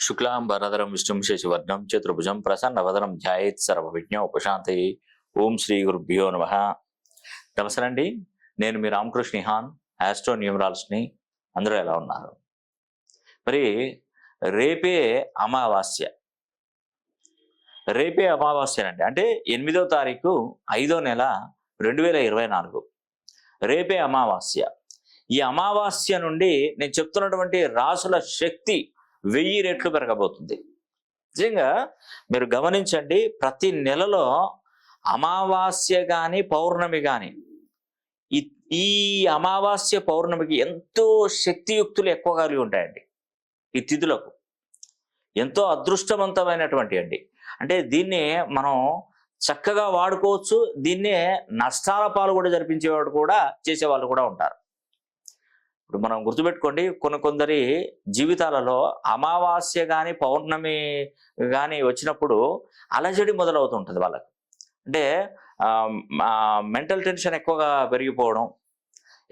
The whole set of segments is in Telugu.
శుక్లాం వరదరం విష్ణుం శశివర్ణం చతుర్భుజం ప్రసన్నవదనం ధ్యాయేత్ సర్వ విజ్ఞ ఉపశాంతి. ఓం శ్రీ గురుభ్యో నమ. నమస్తే అండి నేను మీ రామకృష్ణ నిహాన్ ఆస్ట్రో న్యూమరాలజీని అందరూ ఎలా ఉన్నారు? మరి రేపే అమావాస్య. రేపే అమావాస్యనండి. అంటే ఎనిమిదో తారీఖు ఐదో నెల రెండు వేల ఇరవై నాలుగు. రేపే అమావాస్య. ఈ అమావాస్య నుండి నేను చెప్తున్నటువంటి రాసుల శక్తి వెయ్యి రెట్లు పెరగబోతుంది. నిజంగా మీరు గమనించండి ప్రతి నెలలో అమావాస్య కానీ పౌర్ణమి కానీ ఈ ఈ అమావాస్య పౌర్ణమికి ఎంతో శక్తియుక్తులు ఎక్కువ కలిగి ఉంటాయండి ఈ తిథులకు. ఎంతో అదృష్టవంతమైనటువంటి అండి. అంటే దీన్ని మనం చక్కగా వాడుకోవచ్చు దీన్నే నష్టాల పాలు కూడా జరిపించేవాడు కూడా చేసేవాళ్ళు కూడా ఉంటారు. ఇప్పుడు మనం గుర్తుపెట్టుకోండి కొన్ని కొందరి జీవితాలలో అమావాస్య కానీ పౌర్ణమి కానీ వచ్చినప్పుడు అలజడి మొదలవుతుంటుంది వాళ్ళకి. అంటే మెంటల్ టెన్షన్ ఎక్కువగా పెరిగిపోవడం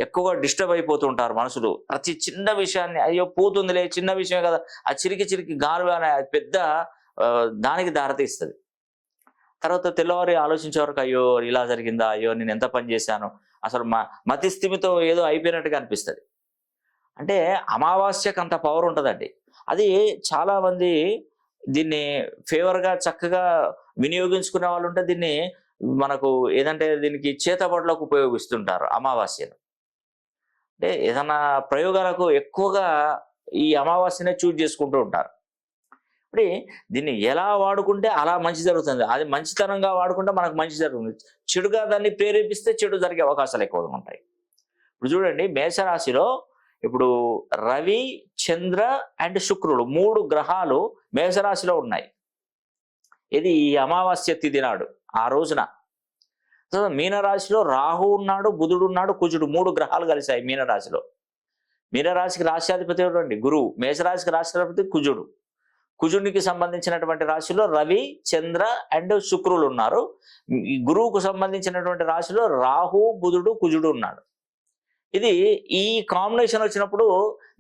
ఎక్కువగా డిస్టర్బ్ అయిపోతుంటారు మనుషులు ప్రతి చిన్న విషయాన్ని అయ్యో పోతుందిలే చిన్న విషయం కదా ఆ చిరికి చిరికి గారు అనే పెద్ద దానికి దారితీస్తుంది. తర్వాత తెల్లవారి ఆలోచించే వరకు అయ్యో ఇలా జరిగిందా అయ్యో నేను ఎంత పని చేశాను అసలు మా మతిస్థిమితో ఏదో అయిపోయినట్టుగా అనిపిస్తుంది. అంటే అమావాస్యకు అంత పవర్ ఉంటుందండి అది చాలా మంది దీన్ని ఫేవర్గా చక్కగా వినియోగించుకునే వాళ్ళు ఉంటే దీన్ని మనకు ఏదంటే దీనికి చేతబడులకు ఉపయోగిస్తుంటారు అమావాస్యను. అంటే ఏదైనా ప్రయోగాలకు ఎక్కువగా ఈ అమావాస్యనే చూజ్ చేసుకుంటూ ఉంటారు. ఇప్పుడు దీన్ని ఎలా వాడుకుంటే అలా మంచి జరుగుతుంది? అది మంచితనంగా వాడుకుంటే మనకు మంచి జరుగుతుంది. చెడుగా దాన్ని ప్రేరేపిస్తే చెడు జరిగే అవకాశాలు ఎక్కువగా ఉంటాయి. ఇప్పుడు చూడండి మేషరాశిలో ఇప్పుడు రవి చంద్ర అండ్ శుక్రుడు మూడు గ్రహాలు మేషరాశిలో ఉన్నాయి. ఇది ఈ అమావాస్య తిథి నాడు ఆ రోజున. మీనరాశిలో రాహు ఉన్నాడు బుధుడు ఉన్నాడు కుజుడు మూడు గ్రహాలు కలిశాయి మీనరాశిలో. మీనరాశికి రాష్ట్రాధిపతి ఎవరండి? గురువు. మేషరాశికి రాష్ట్రాధిపతి కుజుడు. కుజునికి సంబంధించినటువంటి రాశిలో రవి చంద్ర అండ్ శుక్రులు ఉన్నారు. ఈ గురువుకు సంబంధించినటువంటి రాశిలో రాహు బుధుడు కుజుడు ఉన్నాడు. ఇది ఈ కాంబినేషన్ వచ్చినప్పుడు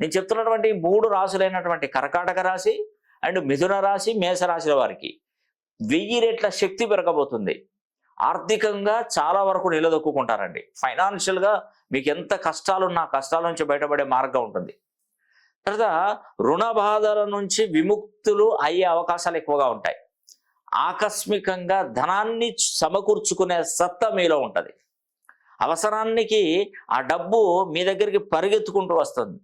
నేను చెప్తున్నటువంటి మూడు రాశులైనటువంటి కర్కాటక రాశి అండ్ మిథున రాశి మేషరాశుల వారికి వెయ్యి రెట్ల శక్తి పెరగబోతుంది. ఆర్థికంగా చాలా వరకు నిలదొక్కుంటారండి ఫైనాన్షియల్గా మీకు ఎంత కష్టాలున్నా కష్టాల నుంచి బయటపడే మార్గం ఉంటుంది. తర్వాత రుణ బాధల నుంచి విముక్తులు అయ్యే అవకాశాలు ఎక్కువగా ఉంటాయి. ఆకస్మికంగా ధనాన్ని సమకూర్చుకునే సత్తా మీలో ఉంటుంది. అవసరానికి ఆ డబ్బు మీ దగ్గరికి పరిగెత్తుకుంటూ వస్తుంది.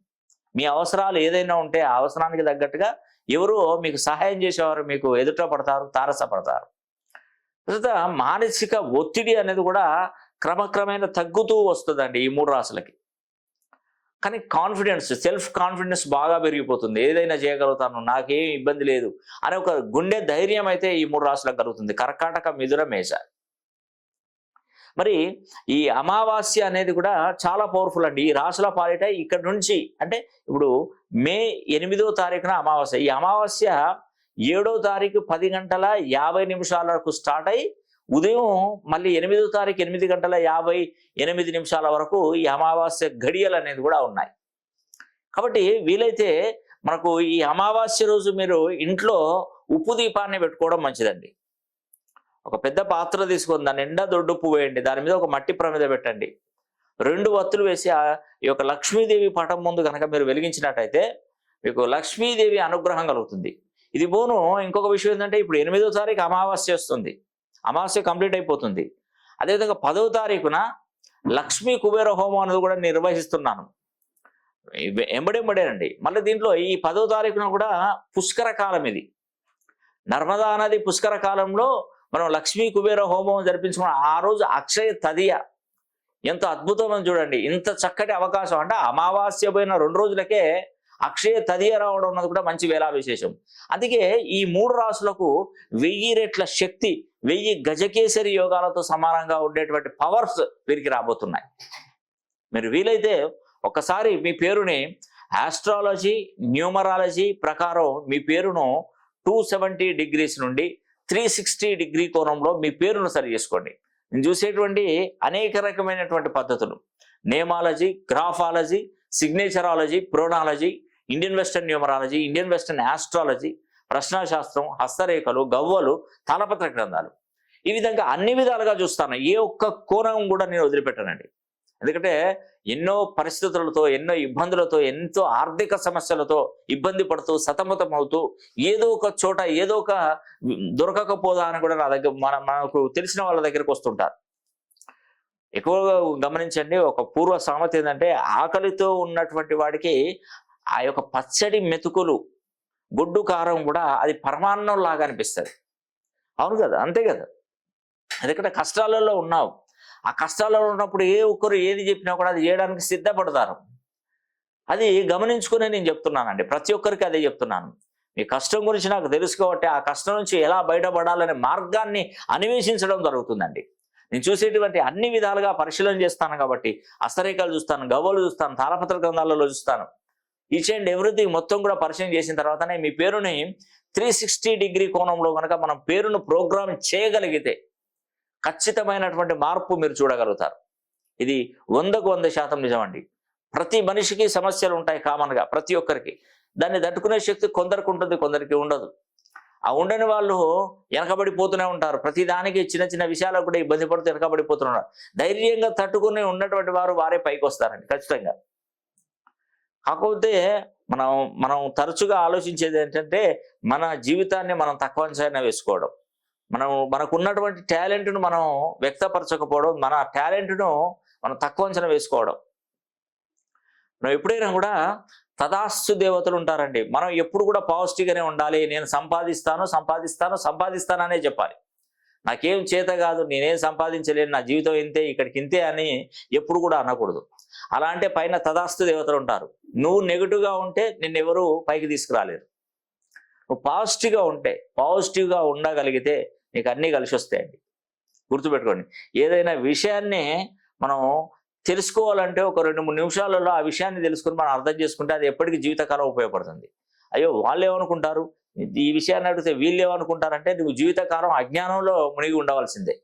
మీ అవసరాలు ఏదైనా ఉంటే ఆ అవసరానికి తగ్గట్టుగా ఎవరో మీకు సహాయం చేసేవారు మీకు ఎదుట పడతారు తారసపడతారు. తర్వాత మానసిక ఒత్తిడి అనేది కూడా క్రమక్రమేణ తగ్గుతూ వస్తుందండి ఈ మూడు రాసులకి కానీ కాన్ఫిడెన్స్ సెల్ఫ్ కాన్ఫిడెన్స్ బాగా పెరిగిపోతుంది. ఏదైనా చేయగలుగుతాను నాకేం ఇబ్బంది లేదు అనే ఒక గుండె ధైర్యం అయితే ఈ మూడు రాసులకు కలుగుతుంది. కర్కాటక మిథున మేష. మరి ఈ అమావాస్య అనేది కూడా చాలా పవర్ఫుల్ అండి. ఈ రాసుల పాలిట ఇక్కడ నుంచి అంటే ఇప్పుడు మే ఎనిమిదో తారీఖున అమావాస్య. ఈ అమావాస్య ఏడో తారీఖు పది గంటల యాభై నిమిషాలకు స్టార్ట్ అయ్యి ఉదయం మళ్ళీ ఎనిమిదో తారీఖు ఎనిమిది గంటల యాభై ఎనిమిది నిమిషాల వరకు ఈ అమావాస్య ఘడియలు అనేది కూడా ఉన్నాయి. కాబట్టి వీలైతే మనకు ఈ అమావాస్య రోజు మీరు ఇంట్లో ఉప్పు దీపాన్ని పెట్టుకోవడం మంచిదండి. ఒక పెద్ద పాత్ర తీసుకొని దాని నిండా దొడ్డుప్పు వేయండి. దాని మీద ఒక మట్టి ప్రమిద పెట్టండి. రెండు వత్తులు వేసి ఆ ఈ యొక్క లక్ష్మీదేవి పటం ముందు కనుక మీరు వెలిగించినట్టయితే మీకు లక్ష్మీదేవి అనుగ్రహం కలుగుతుంది. ఇది పోను ఇంకొక విషయం ఏంటంటే ఇప్పుడు ఎనిమిదో తారీఖు అమావాస్య వస్తుంది. అమావాస్య కంప్లీట్ అయిపోతుంది. అదేవిధంగా పదవ తారీఖున లక్ష్మీ కుబేర హోమం అనేది కూడా నిర్వహిస్తున్నాను. ఎంబడెంబడేనండి. మళ్ళీ దీంట్లో ఈ పదవ తారీఖున కూడా పుష్కర కాలం ఇది. నర్మదా నది పుష్కర కాలంలో మనం లక్ష్మీ కుబేర హోమం జరిపించుకున్న ఆ రోజు అక్షయ తదియ. ఎంత అద్భుతమని చూడండి. ఇంత చక్కటి అవకాశం. అంటే అమావాస్య పోయిన రెండు రోజులకే అక్షయ తదియ రావడం అన్నది కూడా మంచి వేళా విశేషం అందుకే ఈ మూడు రాసులకు వెయ్యి రెట్ల శక్తి వెయ్యి గజకేసరి యోగాలతో సమానంగా ఉండేటువంటి పవర్స్ వీరికి రాబోతున్నాయి. మీరు వీలైతే ఒకసారి మీ పేరుని ఆస్ట్రాలజీ న్యూమరాలజీ ప్రకారం మీ పేరును టూ సెవెంటీ డిగ్రీస్ నుండి త్రీ సిక్స్టీ డిగ్రీ కోణంలో మీ పేరును సరి చేసుకోండి. నేను చూసేటువంటి అనేక రకమైనటువంటి పద్ధతులు. Nameology graphology signatureology pronology Indian western numerology Indian western astrology ప్రశ్నాశాస్త్రం హస్తరేఖలు గవ్వలు తాళపత్ర గ్రంథాలు. ఈ విధంగా అన్ని విధాలుగా చూస్తాను. ఏ ఒక్క కోణం కూడా నేను వదిలిపెట్టానండి. ఎందుకంటే ఎన్నో పరిస్థితులతో ఎన్నో ఇబ్బందులతో ఎంతో ఆర్థిక సమస్యలతో ఇబ్బంది పడుతూ సతమతం అవుతూ ఏదో ఒక చోట ఏదో ఒక దొరకకపోదా అని కూడా నా దగ్గర మన మనకు తెలిసిన వాళ్ళ దగ్గరకు వస్తుంటారు. ఎక్కువగా గమనించండి ఒక పూర్వ సామెత ఏంటంటే ఆకలితో ఉన్నటువంటి వాడికి ఆ యొక్క పచ్చడి మెతుకులు గుడ్డు కారం కూడా అది పరమాన్నం లాగా అనిపిస్తుంది. అవును కదా? అంతే కదా? ఎందుకంటే కష్టాలలో ఉన్నావు. ఆ కష్టాల్లో ఉన్నప్పుడు ఏ ఒక్కరు ఏది చెప్పినా కూడా అది చేయడానికి సిద్ధపడతారు. అది గమనించుకునే నేను చెప్తున్నానండి. ప్రతి ఒక్కరికి అదే చెప్తున్నాను. మీ కష్టం గురించి నాకు తెలుసు కాబట్టి ఆ కష్టం నుంచి ఎలా బయటపడాలనే మార్గాన్ని అన్వేషించడం జరుగుతుందండి. నేను చూసేటువంటి అన్ని విధాలుగా పరిశీలన చేస్తాను కాబట్టి అస్తరేఖలు చూస్తాను గవ్వలు చూస్తాను తాళపత్ర గ్రంథాలలో చూస్తాను. ఈచ్ అండ్ ఎవ్రీథింగ్ మొత్తం కూడా పరిశీలన చేసిన తర్వాతనే మీ పేరుని త్రీ సిక్స్టీ డిగ్రీ కోణంలో కనుక మనం పేరును ప్రోగ్రామ్ చేయగలిగితే ఖచ్చితమైనటువంటి మార్పు మీరు చూడగలుగుతారు. ఇది వందకు వంద శాతం నిజమండి. ప్రతి మనిషికి సమస్యలు ఉంటాయి కామన్గా ప్రతి ఒక్కరికి. దాన్ని తట్టుకునే శక్తి కొందరికి ఉంటుంది కొందరికి ఉండదు. ఆ ఉండని వాళ్ళు వెనకబడిపోతూనే ఉంటారు. ప్రతి దానికి చిన్న చిన్న విషయాలకు కూడా ఇబ్బంది పడుతూ వెనకబడిపోతున్నారు ధైర్యంగా తట్టుకుని ఉన్నటువంటి వారు వారే పైకి వస్తారండి ఖచ్చితంగా. కాకపోతే మనం మనం తరచుగా ఆలోచించేది ఏంటంటే మన జీవితాన్ని మనం తక్కువ అంచనా వేసుకోవడం. మనం మనకు ఉన్నటువంటి టాలెంట్ను మనం వ్యక్తపరచకపోవడం మన టాలెంట్ను మనం తక్కువ అంచనా వేసుకోవడం. మనం ఎప్పుడైనా కూడా తదాస్తు దేవతలు ఉంటారండి. మనం ఎప్పుడు కూడా పాజిటివ్గానే ఉండాలి. నేను సంపాదిస్తాను సంపాదిస్తాను సంపాదిస్తాను అనే చెప్పాలి. నాకేం చేత కాదు నేనేం సంపాదించలేను నా జీవితం ఇంతే ఇక్కడికి ఇంతే అని ఎప్పుడు కూడా అనకూడదు. అలా అంటే పైన తదాస్తు దేవతలు ఉంటారు. నువ్వు నెగిటివ్గా ఉంటే నిన్నెవరు పైకి తీసుకురాలేరు. నువ్వు పాజిటివ్గా ఉంటే పాజిటివ్గా ఉండగలిగితే నీకు అన్నీ కలిసి వస్తాయండి గుర్తుపెట్టుకోండి. ఏదైనా విషయాన్ని మనం తెలుసుకోవాలంటే ఒక రెండు మూడు నిమిషాలలో ఆ విషయాన్ని తెలుసుకుని మనం అర్థం చేసుకుంటే అది ఎప్పటికీ జీవితకాలం ఉపయోగపడుతుంది. అయ్యో! వాళ్ళు ఏమనుకుంటారు ఈ విషయాన్ని అడిగితే వీళ్ళు ఏమనుకుంటారంటే నువ్వు జీవితకాలం అజ్ఞానంలో మునిగి ఉండవలసిందే.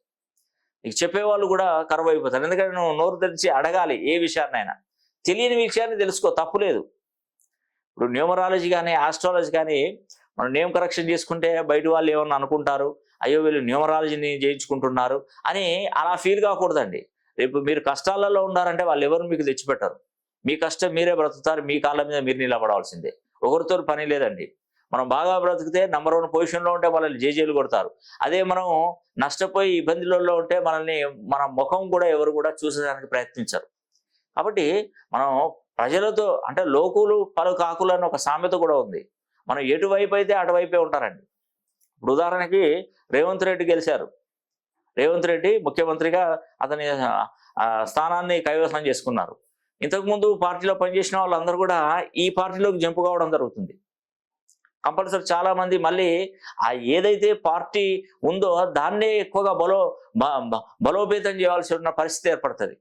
నీకు చెప్పేవాళ్ళు కూడా కరువు అయిపోతారు ఎందుకంటే నువ్వు నోరు తెరిచి అడగాలి ఏ విషయాన్నైనా. తెలియని విషయాన్ని తెలుసుకో తప్పులేదు ఇప్పుడు న్యూమరాలజీ కానీ ఆస్ట్రాలజీ కానీ మనం నేమ్ కరెక్షన్ చేసుకుంటే బయట వాళ్ళు ఏమన్నా అనుకుంటారు? అయ్యో వీళ్ళు న్యూమరాలజీని చేయించుకుంటున్నారు అని అలా ఫీల్ కాకూడదండి. రేపు మీరు కష్టాలలో ఉన్నారంటే వాళ్ళు ఎవరు మీకు తెచ్చిపెట్టరు. మీ కష్టం మీరే బ్రతుకుతారు మీ కాళ్ళ మీద మీరు నిలబడవలసిందే ఒకరితో పని లేదండి. మనం బాగా బ్రతికితే నంబర్ వన్ పొజిషన్లో ఉంటే మనల్ని జేజేలు కొడతారు. అదే మనం నష్టపోయి ఇబ్బందులలో ఉంటే మనల్ని మన ముఖం కూడా ఎవరు కూడా చూసేదానికి ప్రయత్నించరు. కాబట్టి మనం ప్రజలతో అంటే లోకులు పలు కాకులు అని ఒక సామెత కూడా ఉంది. మనం ఎటువైపు అయితే అటువైపే ఉంటారండి. ఇప్పుడు ఉదాహరణకి రేవంత్ రెడ్డి గెలిచారు. రేవంత్ రెడ్డి ముఖ్యమంత్రిగా అతని స్థానాన్ని కైవసం చేసుకున్నారు. ఇంతకుముందు పార్టీలో పనిచేసిన వాళ్ళందరూ కూడా ఈ పార్టీలోకి జంపు కావడం జరుగుతుంది. కంపల్సరీ చాలా మంది మళ్ళీ ఆ ఏదైతే పార్టీ ఉందో దాన్నే ఎక్కువగా బలో బ- బ- బలోపేతం చేయాల్సి ఉన్న పరిస్థితి ఏర్పడుతుంది.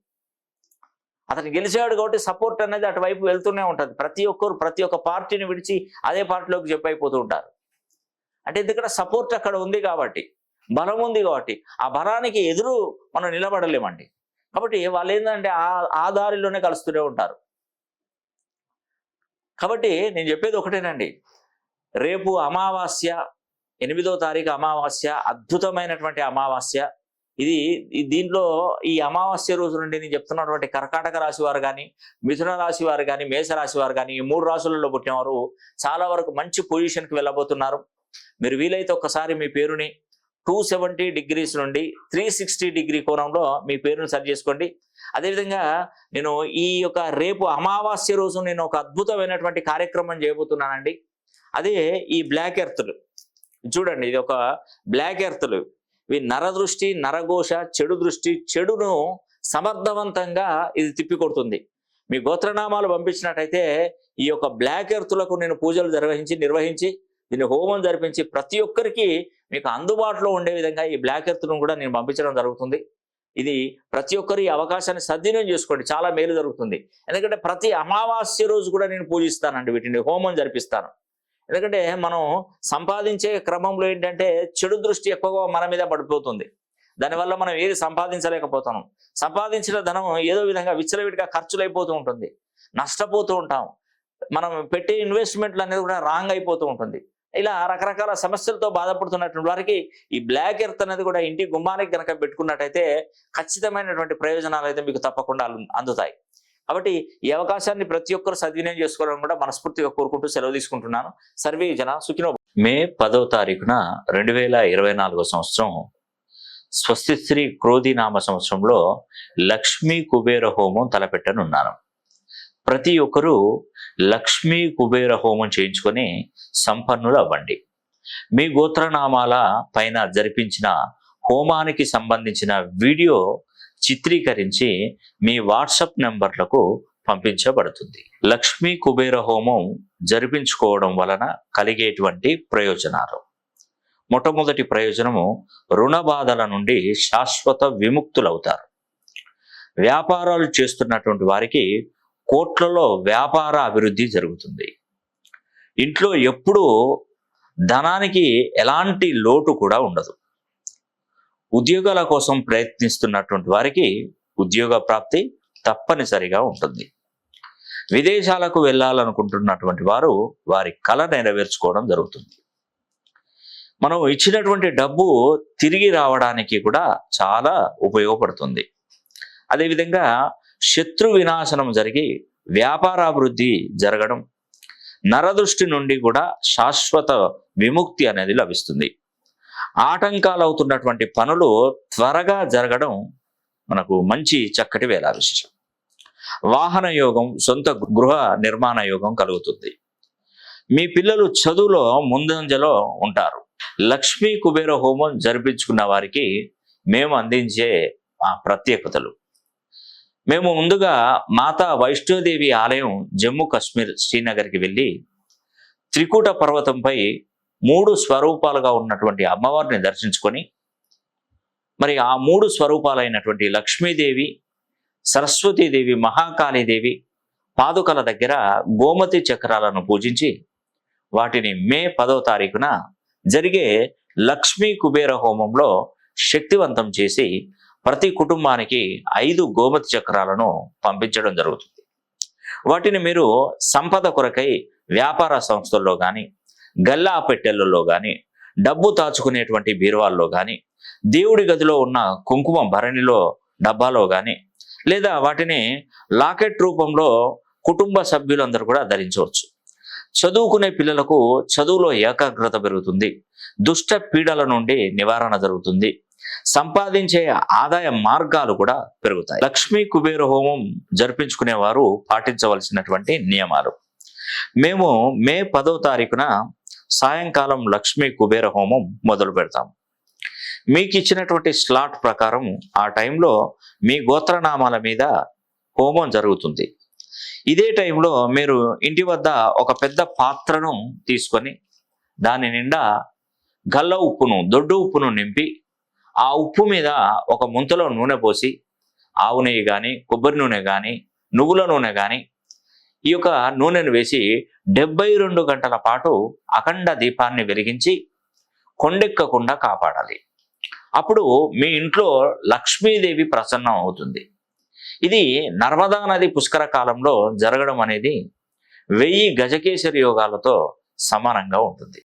అతను గెలిచాడు కాబట్టి సపోర్ట్ అనేది అటువైపు వెళ్తూనే ఉంటుంది. ప్రతి ఒక్కరు ప్రతి ఒక్క పార్టీని విడిచి అదే పార్టీలోకి జంప్ అయిపోతూ ఉంటారు. అంటే ఎందుకంటే సపోర్ట్ అక్కడ ఉంది కాబట్టి బలం ఉంది కాబట్టి. ఆ బలానికి ఎదురు మనం నిలబడలేమండి. కాబట్టి వాళ్ళు ఏంటంటే ఆ ఆ దారిలోనే కలుస్తూనే ఉంటారు. కాబట్టి నేను చెప్పేది ఒకటేనండి. రేపు అమావాస్య ఎనిమిదో తారీఖు అమావాస్య అద్భుతమైనటువంటి అమావాస్య. ఇది దీంట్లో ఈ అమావాస్య రోజు నుండి నేను చెప్తున్నటువంటి కర్కాటక రాశి వారు కానీ మిథున రాశి వారు కానీ మేష రాశి వారు కానీ ఈ మూడు రాశులలో పుట్టినవారు చాలా వరకు మంచి పొజిషన్కి వెళ్ళబోతున్నారు. మీరు వీలైతే ఒక్కసారి మీ పేరుని టూ సెవెంటీ డిగ్రీస్ నుండి త్రీ సిక్స్టీ డిగ్రీ కోణంలో మీ పేరును సరి చేసుకోండి. అదేవిధంగా నేను ఈ యొక్క రేపు అమావాస్య రోజు నేను ఒక అద్భుతమైనటువంటి కార్యక్రమం చేయబోతున్నానండి. అదే ఈ బ్లాక్ ఎర్త్లు చూడండి ఇది ఒక బ్లాక్ ఎర్త్లు ఇవి నరదృష్టి నరఘోష చెడు దృష్టి చెడును సమర్థవంతంగా ఇది తిప్పికొడుతుంది. మీ గోత్రనామాలు పంపించినట్టయితే ఈ యొక్క బ్లాక్ ఎర్త్లకు నేను పూజలు నిర్వహించి నిర్వహించి దీన్ని హోమం జరిపించి ప్రతి ఒక్కరికి మీకు అందుబాటులో ఉండే విధంగా ఈ బ్లాక్ ఎర్త్ను కూడా నేను పంపించడం జరుగుతుంది. ఇది ప్రతి ఒక్కరు ఈ అవకాశాన్ని సద్వినియోగం చేసుకోండి. చాలా మేలు జరుగుతుంది. ఎందుకంటే ప్రతి అమావాస్య రోజు కూడా నేను పూజిస్తానండి వీటిని హోమం జరిపిస్తాను. ఎందుకంటే మనం సంపాదించే క్రమంలో ఏంటంటే చెడు దృష్టి ఎక్కువగా మన మీద పడిపోతుంది. దానివల్ల మనం ఏది సంపాదించలేకపోతున్నాం. సంపాదించిన ధనం ఏదో విధంగా విచ్చలవిడిగా ఖర్చులైపోతూ ఉంటుంది. నష్టపోతూ ఉంటాం. మనం పెట్టే ఇన్వెస్ట్మెంట్లు అనేది కూడా రాంగ్ అయిపోతూ ఉంటుంది. ఇలా రకరకాల సమస్యలతో బాధపడుతున్నటువంటి వారికి ఈ బ్లాక్ ఎర్త్ అనేది కూడా ఇంటి గుమ్మానికి కనుక పెట్టుకున్నట్టయితే ఖచ్చితమైనటువంటి ప్రయోజనాలు అయితే మీకు తప్పకుండా అందుతాయి. కాబట్టి ఈ అవకాశాన్ని ప్రతి ఒక్కరు సద్వినియోగం చేసుకోవడం కూడా మనస్ఫూర్తిగా కోరుకుంటూ సెలవు తీసుకుంటున్నాను. సర్వే జన సుఖినో మే పదవ తారీఖున రెండు వేల ఇరవై నాలుగో సంవత్సరం స్వస్తి శ్రీ క్రోధి నామ సంవత్సరంలో లక్ష్మీ కుబేర హోమం తలపెట్టనున్నాను. ప్రతి ఒక్కరూ లక్ష్మీ కుబేర హోమం చేయించుకొని సంపన్నులు అవ్వండి. మీ గోత్రనామాల పైన జరిపించిన హోమానికి సంబంధించిన వీడియో చిత్రీకరించి మీ వాట్సప్ నెంబర్లకు పంపించబడుతుంది. లక్ష్మీ కుబేర హోమం జరిపించుకోవడం వలన కలిగేటువంటి ప్రయోజనాలు. మొట్టమొదటి ప్రయోజనము రుణ బాధల నుండి శాశ్వత విముక్తులవుతారు. వ్యాపారాలు చేస్తున్నటువంటి వారికి కోట్లలో వ్యాపార అభివృద్ధి జరుగుతుంది. ఇంట్లో ఎప్పుడూ ధనానికి ఎలాంటి లోటు కూడా ఉండదు. ఉద్యోగాల కోసం ప్రయత్నిస్తున్నటువంటి వారికి ఉద్యోగ ప్రాప్తి తప్పనిసరిగా ఉంటుంది. విదేశాలకు వెళ్ళాలనుకుంటున్నటువంటి వారు వారి కళ నెరవేర్చుకోవడం జరుగుతుంది. మనం ఇచ్చినటువంటి డబ్బు తిరిగి రావడానికి కూడా చాలా ఉపయోగపడుతుంది. అదేవిధంగా శత్రు వినాశనం జరిగి వ్యాపారాభివృద్ధి జరగడం నరదృష్టి నుండి కూడా శాశ్వత విముక్తి అనేది లభిస్తుంది. ఆటంకాలు అవుతున్నటువంటి పనులు త్వరగా జరగడం మనకు మంచి చక్కటి వేలా విషయం వాహన యోగం సొంత గృహ నిర్మాణ యోగం కలుగుతుంది. మీ పిల్లలు చదువులో ముందంజలో ఉంటారు. లక్ష్మీ కుబేర హోమం జరిపించుకున్న వారికి మేము అందించే ఆ ప్రత్యేకతలు. మేము ముందుగా మాతా వైష్ణోదేవి ఆలయం జమ్మూ కాశ్మీర్ శ్రీనగర్కి వెళ్ళి త్రికూట పర్వతంపై మూడు స్వరూపాలుగా ఉన్నటువంటి అమ్మవారిని దర్శించుకొని మరి ఆ మూడు స్వరూపాలైనటువంటి లక్ష్మీదేవి సరస్వతీదేవి మహాకాళీదేవి పాదుకల దగ్గర గోమతి చక్రాలను పూజించి వాటిని మే పదో తారీఖున జరిగే లక్ష్మీ కుబేర హోమంలో శక్తివంతం చేసి ప్రతి కుటుంబానికి ఐదు గోమతి చక్రాలను పంపించడం జరుగుతుంది. వాటిని మీరు సంపద కొరకై వ్యాపార సంస్థల్లో కానీ గల్లా పెట్టెలలో కానీ డబ్బు దాచుకునేటువంటి బీరువాల్లో కానీ దేవుడి గదిలో ఉన్న కుంకుమ భరణిలో డబ్బాలో కానీ లేదా వాటిని లాకెట్ రూపంలో కుటుంబ సభ్యులందరూ కూడా ధరించవచ్చు. చదువుకునే పిల్లలకు చదువులో ఏకాగ్రత పెరుగుతుంది. దుష్ట పీడల నుండి నివారణ జరుగుతుంది. సంపాదించే ఆదాయ మార్గాలు కూడా పెరుగుతాయి. లక్ష్మీ కుబేర హోమం జరిపించుకునే వారు పాటించవలసినటువంటి నియమాలు. మేము మే పదో తారీఖున సాయంకాలం లక్ష్మీ కుబేర హోమం మొదలు పెడతాం. మీకు ఇచ్చినటువంటి స్లాట్ ప్రకారం ఆ టైంలో మీ గోత్రనామాల మీద హోమం జరుగుతుంది. ఇదే టైంలో మీరు ఇంటి వద్ద ఒక పెద్ద పాత్రను తీసుకొని దాని నిండా గల్ల ఉప్పును దొడ్డు ఉప్పును నింపి ఆ ఉప్పు మీద ఒక ముంతలో నూనె పోసి ఆవు నెయ్యి కానీ కొబ్బరి నూనె కానీ నువ్వుల నూనె కానీ ఈ యొక్క నూనెను వేసి డెబ్బై రెండు గంటల పాటు అఖండ దీపాన్ని వెలిగించి కొండెక్కకుండా కాపాడాలి. అప్పుడు మీ ఇంట్లో లక్ష్మీదేవి ప్రసన్నం అవుతుంది. ఇది నర్మదా నది పుష్కర కాలంలో జరగడం అనేది వెయ్యి గజకేసరి యోగాలతో సమానంగా ఉంటుంది.